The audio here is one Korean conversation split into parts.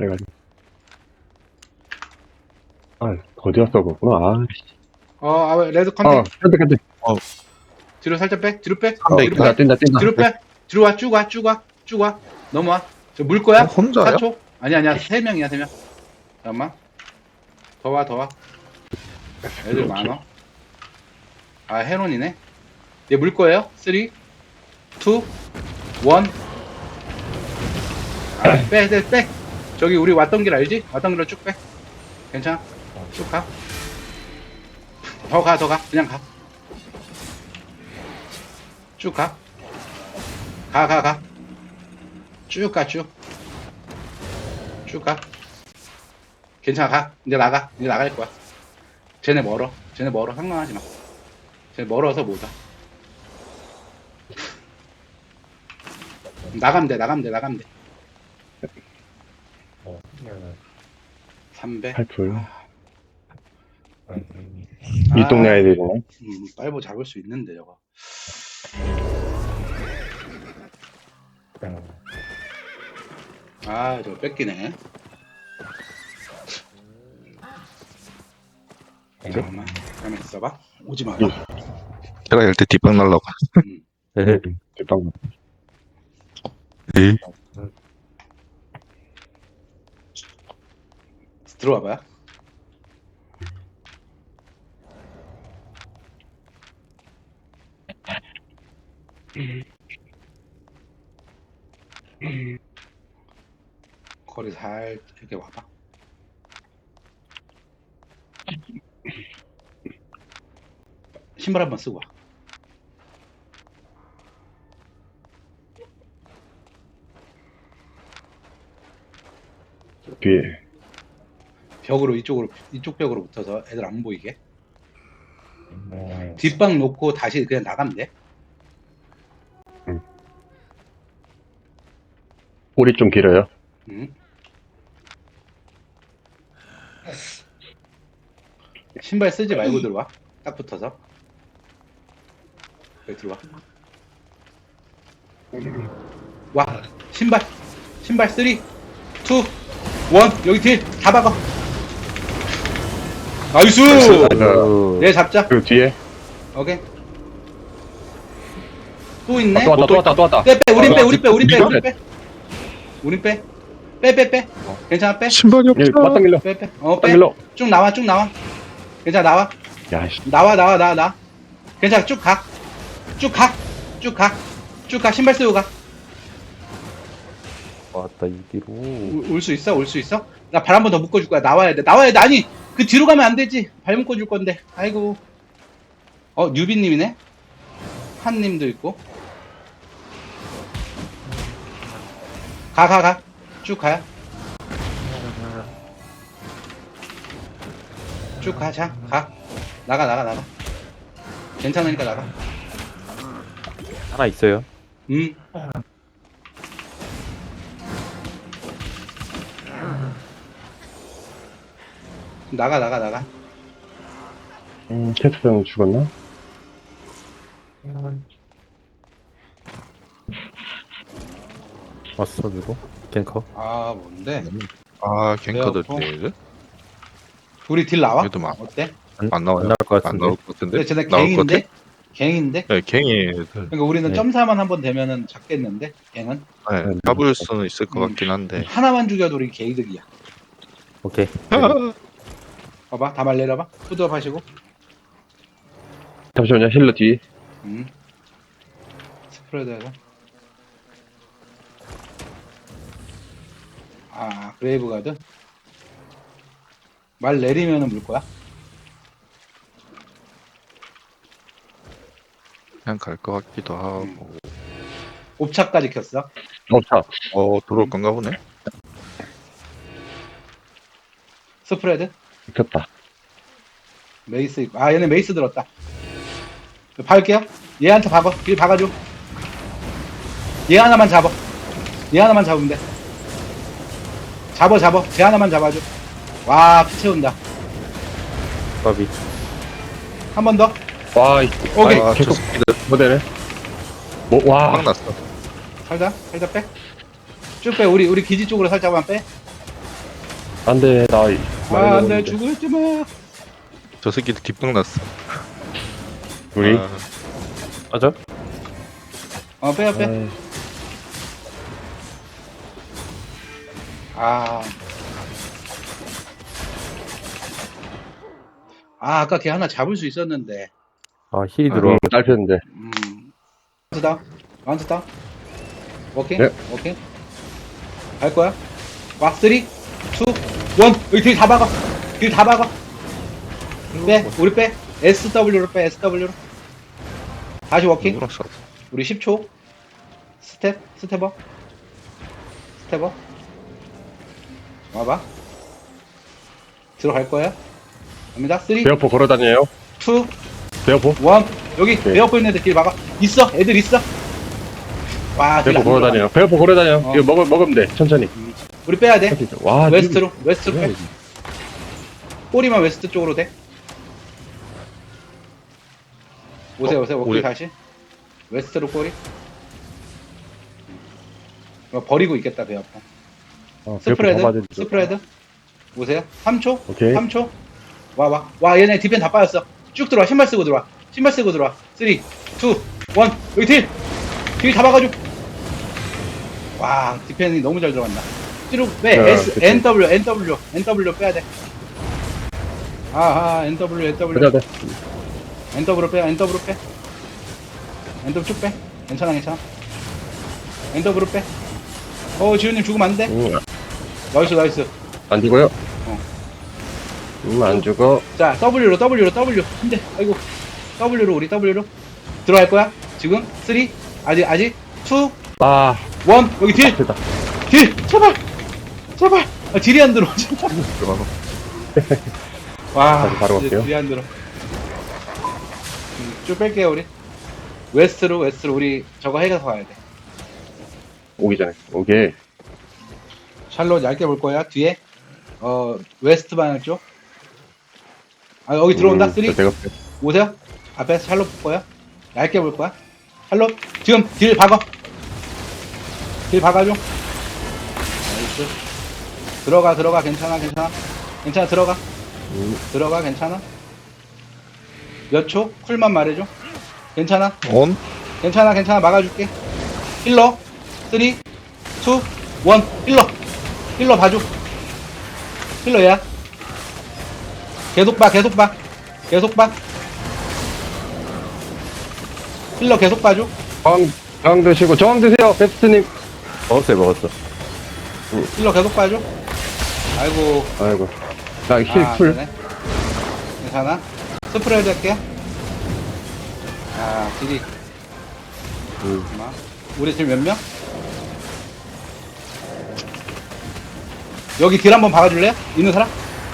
그래가지고. 아, 어디였어, 그거구나. 아, 씨. 어, 아, 레드 어, 컨택. 근데, 근데. 뒤로 살짝 빼. 뒤로 빼. 어, 뒤로 뛴다, 빼. 뛴다, 뛴다. 뒤로 빼. 뒤로 와. 쭉 와. 쭉 와. 쭉 와. 넘어와. 저 물 거야? 어, 혼자요? 4초? 아니 아니야. 3명이야, 3명. 잠깐만. 더 와, 더 와. 애들 많어. 아, 헤론이네. 얘 물 거예요? 3 2 1 아, 빼, 빼, 빼. 저기 우리 왔던 길 알지? 왔던 길로 쭉 빼. 괜찮아. 쭉 가. 더 가, 더 가. 그냥 가. 쭉 가. 가, 가, 가. 쭉 가, 쭉. 쭉 가. 괜찮아, 가. 이제 나가. 이제 나갈 거야. 쟤네 멀어. 쟤네 멀어. 상관하지 마. 쟤네 멀어서 못 와. 나가면 돼, 나가면 돼, 나가면 돼. 300. 팔풀. 아, 이 동네 아이들이네. 음, 빨보 잡을 수 있는데, 저거. 아, 저거 뺏기네. 잠깐만, 가만 있어봐. 오지 마. 제가 이럴 때 뒷방 날라고. 네. 대빵. 네. 들어와봐요. 거리 살 이렇게 와봐. 신발 한번 쓰고 와. 뒤에. 벽으로 이쪽으로 이쪽 벽으로 붙어서 애들 안 보이게. 뒷방 놓고 다시 그냥 나가면 돼. 꼬리 좀 길어요. 응. 신발 쓰지 말고 들어와. 딱 붙어서. 여기 들어와. 와. 신발. 신발 3, 2, 1. 여기 뒤에 다 박아. 나이스! 내 잡자. 그 뒤에. 오케이. 또 있네. 아, 또 왔다, 또 왔다, 또 왔다. 빼, 빼, 우린 빼, 우린 빼, 우린 빼, 우린 빼. 우린 빼. 빼, 빼, 빼. 괜찮아, 빼. 신발이 여기 없어. 왔던 길로. 빼, 빼. 어, 왔던 빼. 길로. 쭉 나와, 쭉 나와. 괜찮아, 나와. 야, 씨. 나와, 나와, 나와, 나. 괜찮아, 쭉 가. 쭉 가. 쭉 가. 쭉 가. 신발 쓰고 가. 왔다 이 뒤로 올 수 있어? 올 수 있어? 나 발 한 번 더 묶어줄 거야. 나와야 돼. 나와야 돼. 아니, 그 뒤로 가면 안 되지. 발 묶어줄 건데. 아이고. 어, 뉴비님이네? 한님도 있고. 가, 가, 가. 쭉 가요. 쭉 가, 자, 가. 나가, 나가, 나가. 괜찮으니까 나가. 하나 있어요 음. 나가, 나가, 나가. 음, 캐스형 죽었나? 왔어 누구 갱커 아, 뭔데? 아, 갱커들 네, 때. 우리 딜 나와? 얘도 막- 어때? 안 나와요. 안 나올 것 안 같은데 나올 것 같은데. 근데 쟤네 나올 것 갱인데? 갱인데? 네, 갱이. 그러니까 우리는 네. 점사만 한 번 되면은 잡겠는데? 갱은? 네, 네, 잡을 수는 있을 것 음. 같긴 한데. 하나만 죽여도 우리 개이득이야. 오케이 봐봐, 다 말내려봐. 푸드업 하시고. 잠시만요, 힐러 뒤. 음. 스프레드해서. 아, 그레이브 가드? 말 내리면은 물 거야? 그냥 갈 것 같기도 하고. 옵차까지 켰어. 어, 차. 어, 들어올 건가 보네. 스프레드? 켰다. 메이스 있고. 아, 얘네 메이스 들었다. 박을게요. 얘한테 박아. 길 박아줘. 얘 하나만 잡아. 얘 하나만 잡으면 돼. 잡아, 잡아. 쟤 하나만 잡아줘. 와, 피 채운다. 바비 한 번 더. 와, 이 오케이. 아, 계속- 저 스피드 모델을. 뭐, 와. 막 났어. 살짝, 살짝 빼. 쭉 빼. 우리, 우리 기지 쪽으로 살짝만 빼. 안 돼, 나. 아, 안 돼, 죽을지 마. 저 새끼들 뒷방 났어. 우리? 아, 맞아? 어, 빼요, 빼. 아, 아. 아, 아까 걔 하나 잡을 수 있었는데. 아, 힐이 아, 들어. 음, 짧혔는데. 음. 마운트 다운. 마운트 다운. 오케이. 네. 오케이. 갈 거야. 와, 3, 2, 1. 여기 뒤다 박아. 뒤다 박아. 빼. 우리 빼. SW로 빼. SW로. 다시 워킹. 우리 10초. 스텝. 스텝업. 스텝업. 와봐. 들어갈 거야. 갑니다. 3, 2, 베어포 걸어다녀요. 베어포? 1. 여기 네. 베어포 있는 애들 길 막아. 있어. 애들 있어. 와, 들어가. 걸어다녀요. 베어포 걸어다녀. 어. 이거 먹으, 먹으면 돼. 천천히. 우리 빼야 돼. 와, 웨스트로. 웨스트로 빼. 꼬리만 웨스트 쪽으로 돼. 오세요, 어, 오세요. 워킹 우리- 다시. 웨스트로 꼬리. 이거 버리고 있겠다, 베어포. 어, 베어포 스프레드. 스프레드. 오세요. 3초. 오케이. 3초. 와, 와. 와, 얘네 디펜 다 빠졌어. 쭉 들어와. 신발 쓰고 들어와. 신발 쓰고 들어와. 3, 2, 1. 여기 딜! 딜 잡아가지고. 와, 디펜이 너무 잘 들어간다. 뒤로 빼. 네, S, 그치. NW, NW, NW 빼야 돼. 아하, NW, NW. 그래야 돼. NW로 빼, NW로 빼. NW 쭉 빼. 괜찮아, 괜찮아. NW로 빼. 어, 지훈님 죽으면 안 돼. 음, 나이스, 나이스. 안 죽어요? 어. 음, 안 죽어. 자, W로, W로, W. 한 대. 아이고. W로, 우리 W로. 들어갈 거야. 지금. 3. 아직, 아직. 2. 아, 1. 여기 딜. 됐다. 딜. 제발. 제발. 아, 딜이 안 들어. 진짜. 들어가서. 와. 다시 바로 갈게요. 딜이 안 들어. 음, 쭉 뺄게요, 우리. 웨스트로, 웨스트로. 우리 저거 해서 가야 돼. 오기 전에. 오케이. 샬롯 얇게 볼 거야. 뒤에. 어, 웨스트 방향 쪽. 아, 여기 들어온다. 음, 3. 저 내가 오세요. 앞에 샬롯 볼 거야. 얇게 볼 거야. 샬롯. 지금 딜 박아. 딜 박아줘. 들어가, 들어가. 괜찮아, 괜찮아. 괜찮아, 들어가. 음, 들어가, 괜찮아. 몇 초? 쿨만 말해줘. 괜찮아. 온? 괜찮아, 괜찮아. 막아줄게. 힐러. 3, 2, 1. 힐러. 힐러 봐줘. 힐러야. 계속 봐, 계속 봐. 계속 봐. 힐러 계속 봐줘. 저항, 저항 드시고, 저항 드세요. 베스트님. 먹었어요, 먹었어. 힐러 계속 봐줘. 아이고. 아이고. 나힐 아, 풀. 되네. 괜찮아. 스프레드 할게. 아, 딜이. 음. 잠깐만. 우리 지금 몇 명? 여기 딜 한번 박아줄래요? 있는 사람?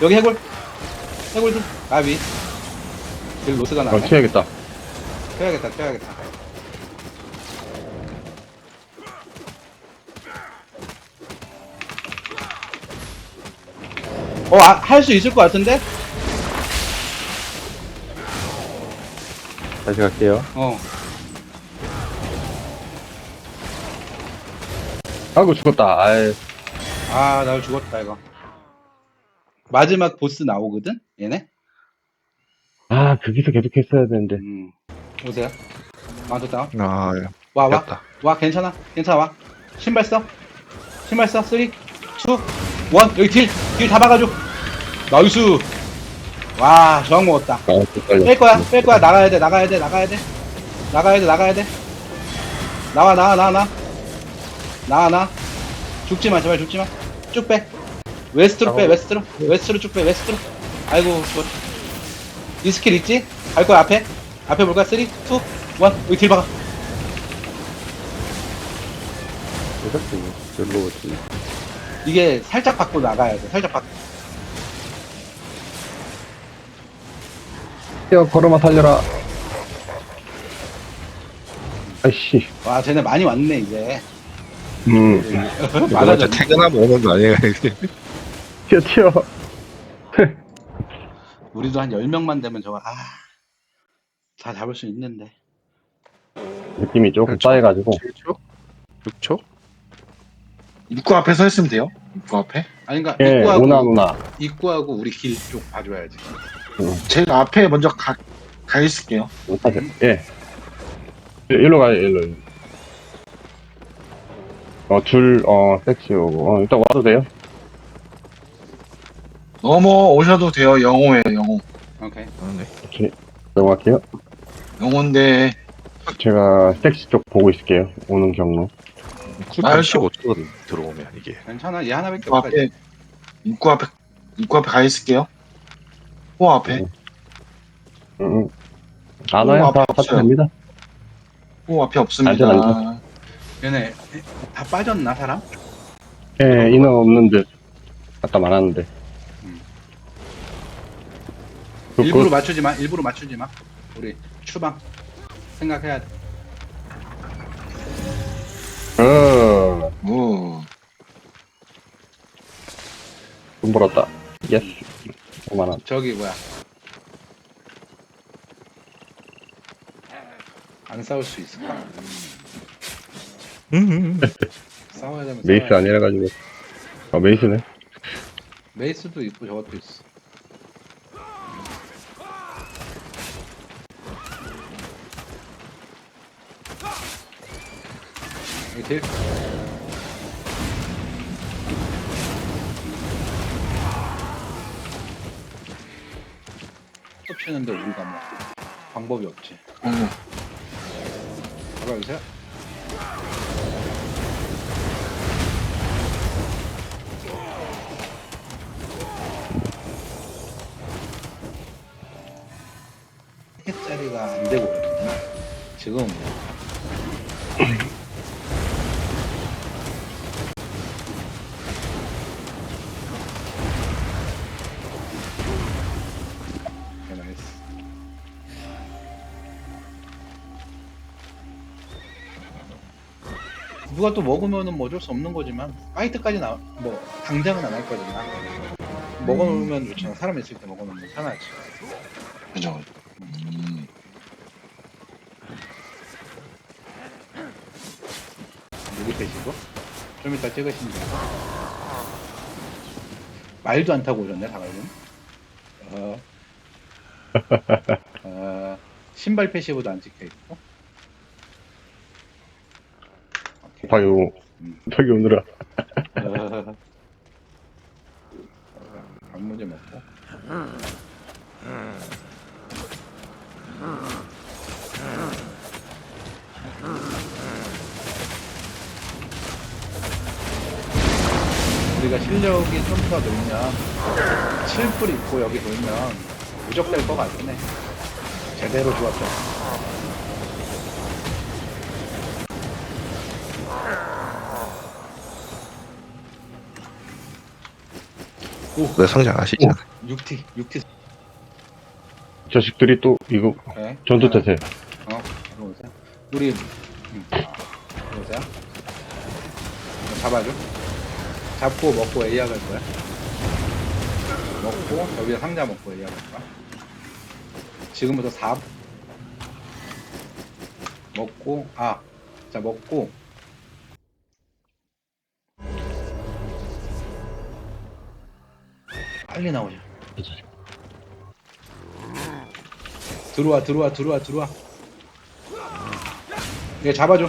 여기 해골? 해골 좀. 아비. 딜 로스가 어, 나네. 튀어야겠다. 튀어야겠다, 튀어야겠다. 어, 아, 할수 있을 것 같은데? 다시 갈게요. 어. 아이고, 죽었다. 아이, 아, 나 죽었다, 이거. 마지막 보스 나오거든? 얘네? 아, 거기서 계속 했어야 되는데. 음. 오세요. 다운. 아, 야. 와, 와. 됐다. 와, 괜찮아. 괜찮아, 와. 신발 써. 신발 써. 3, 2, 1. 여기 딜. 딜다 박아줘. 나이스. 와, 저항 먹었다. 아. 뺄 거야, 뺄 거야. 나가야 돼, 나가야 돼, 나가야 돼. 나가야 돼, 나가야 돼. 나와, 나와, 나와, 나와. 나와, 나와. 죽지 마, 제발 죽지 마. 쭉 빼. 웨스트로 빼, 웨스트로. 웨스트로 쭉 빼, 웨스트로. 아이고, 좋. 이 스킬 있지? 갈 거야, 앞에. 앞에 볼 거야. 3, 2, 1. 여기 딜 박아. 이렇게, 절로 오지. 이게 살짝 받고 나가야 돼. 살짝 받고. 뛰어, 걸어마 살려라. 아이씨. 와, 쟤네 많이 왔네, 이제. 음, 이거 많아졌네. 이제 퇴근하면 오는 거 아니에요? 튀어, 튀어. 우리도 한 10 명만 되면 저거, 아. 다 잡을 수 있는데. 느낌이 조금 그렇죠. 쌓여가지고. 7초? 6초? 입구 앞에 서 있으면 돼요. 입구 앞에. 아니 그러니까 예, 입구하고 오나 오나. 입구하고 우리 길 쪽 봐줘야지. 제가 앞에 먼저 가, 가 있을게요. 못하죠. 예. 일로 가요, 일로. 어, 줄, 어, 섹시 오고. 어, 일단 와도 돼요? 넘어 오셔도 돼요. 영호예요, 영호. 오케이. 오케이. 넘어갈게요. 영호인데 제가 섹시 쪽 보고 있을게요. 오는 경로. 쿨타임 아, 15초거든 들어오면 이게. 괜찮아. 얘 하나밖에 입구 없어. 앞에 입구 앞에 입구 앞에 가 있을게요. 호 앞에 응, 응. 안 오, 와요. 다. 같이 됩니다. 호 앞에 없습니다. 알죠, 얘네 다 빠졌나 사람? 예, 인원 없는 듯. 아까 말하는데. 음. 그, 일부러 그, 맞추지 마. 일부러 맞추지 마. 우리 추방 생각해야 돼. 어, 오. 돈 벌었다. 예스. 5만원. 저기 뭐야? 안 싸울 수 있을까? 음. 싸워야 되면 메이스 싸워야 아니라가지고. 어, 메이스네. 메이스도 있고 저것도 있어. 여기 딜. 쫓치는데 우리가 뭐 방법이 없지. 오. 잡아주세요. 개짜리가 안 되고 있구나. 지금 누가 또 먹으면은 뭐 어쩔 수 없는 거지만 파이트까지 나뭐 당장은 안 할 거지만 먹어놓으면 좋잖아 사람 있을 때 먹어놓으면 편하지. 그죠. 음. 여기 계시고? 좀 이따 찍으시면 돼요. 말도 안 타고 오셨네 다가이는 어, 어, 신발 패시브도 안 찍혀있고 봐요. 저기 오느라. 어, 방문제 먹고 우리가 실력이 좀더 늘면 7불 있고 여기 돌면 무적될 것 같긴 해 제대로 좋았죠 내 성장 아시잖아. 6T 6T 자식들이 또, 이거, 네. 전투 태세. 어, 들어오세요. 우리, 음, 들어오세요. 잡아줘. 잡고 먹고 A야 갈 거야. 먹고, 여기에 상자 먹고 A야 갈 거야. 지금부터 4. 먹고, 아, 자, 먹고. 빨리 나오자. 들어와 들어와 들어와 들어와. 얘 잡아줘.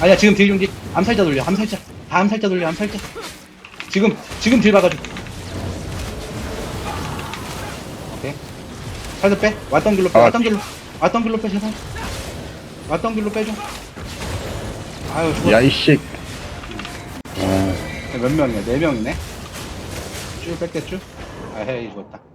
아니야 지금 딜 중지 암살자 돌려 암살자. 다 암살자 돌려 암살자. 지금 지금 딜 박아줘. 오케이. 살짝 빼. 왔던 길로 빼 아, 왔던 길로 왔던 길로 빼 제발 왔던 길로 빼줘. 아유 죽었 야, 이씨. 몇 명이야? 네 명이네. 쭉 뺐겠죠? 아 헤이 죽었다